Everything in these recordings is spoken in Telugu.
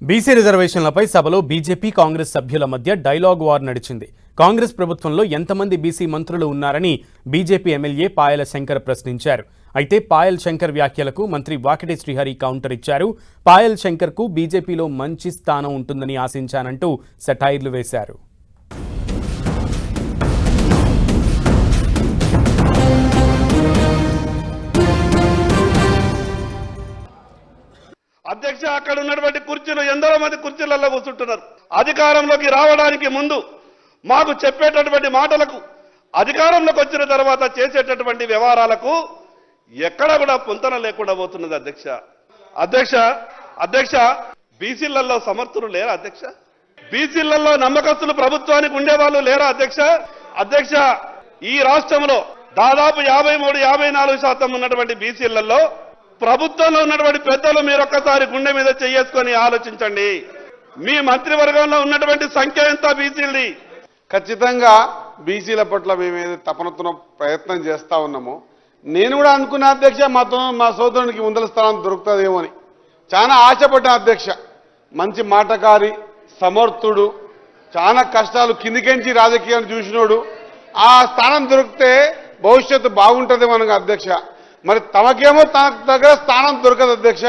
బీసీ రిజర్వేషన్లపై సభలో బీజేపీ కాంగ్రెస్ సభ్యుల మధ్య డైలాగ్ వార్ నడిచింది. కాంగ్రెస్ ప్రభుత్వంలో ఎంతమంది బీసీ మంత్రులు ఉన్నారని బీజేపీ ఎమ్మెల్యే పాయల శంకర్ ప్రశ్నించారు. అయితే పాయల్ శంకర్ వ్యాఖ్యలకు మంత్రి వాకిటి శ్రీహరి కౌంటర్ ఇచ్చారు. పాయల్ శంకర్కు బీజేపీలో మంచి స్థానం ఉంటుందని ఆశించానంటూ సెటైర్లు వేశారు. అధ్యక్ష అక్కడ ఉన్నటువంటి కుర్చీలు ఎందరో మంది కుర్చీలలో కూర్చుంటున్నారు. అధికారంలోకి రావడానికి ముందు మాకు చెప్పేటటువంటి మాటలకు అధికారంలోకి వచ్చిన తర్వాత చేసేటటువంటి వ్యవహారాలకు ఎక్కడ కూడా పొంతన లేకుండా పోతున్నది అధ్యక్ష. అధ్యక్ష అధ్యక్ష బీసీలలో సమర్థులు లేరా అధ్యక్ష? బీసీలలో నమ్మకస్తులు ప్రభుత్వానికి ఉండేవాళ్ళు లేరా అధ్యక్ష? అధ్యక్ష ఈ రాష్ట్రంలో దాదాపు యాభై మూడు యాభై నాలుగు శాతం ఉన్నటువంటి బీసీలలో ప్రభుత్వంలో ఉన్నటువంటి పెద్దలు మీరు ఒక్కసారి గుండె మీద చేసుకొని ఆలోచించండి. మీ మంత్రివర్గంలో ఉన్నటువంటి సంఖ్య ఎంత బీసీలది? ఖచ్చితంగా బీసీల పట్ల మేము తపనతున్న ప్రయత్నం చేస్తా ఉన్నామో నేను కూడా అనుకున్న అధ్యక్ష మాతో మా సోదరునికి ముందల స్థానం దొరుకుతుందేమో అని. చాలా ఆశపడ్డా అధ్యక్ష. మంచి మాటకారి సమర్థుడు చాలా కష్టాలు కిందికెంచి రాజకీయాన్ని చూసినోడు. ఆ స్థానం దొరికితే భవిష్యత్తు బాగుంటుంది మనకు అధ్యక్ష. మరి తమకేమో తన దగ్గర స్థానం దొరకదు అధ్యక్ష.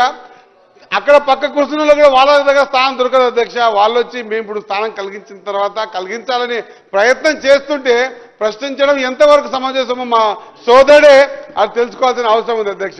అక్కడ పక్క కూర్చున్న కూడా వాళ్ళ దగ్గర స్థానం దొరకదు అధ్యక్ష. వాళ్ళు వచ్చి మేము ఇప్పుడు స్థానం కలిగించిన తర్వాత కలిగించాలని ప్రయత్నం చేస్తుంటే ప్రశ్నించడం ఎంతవరకు సమంజసమో మా సోదరుడే అది తెలుసుకోవాల్సిన అవసరం ఉంది అధ్యక్ష.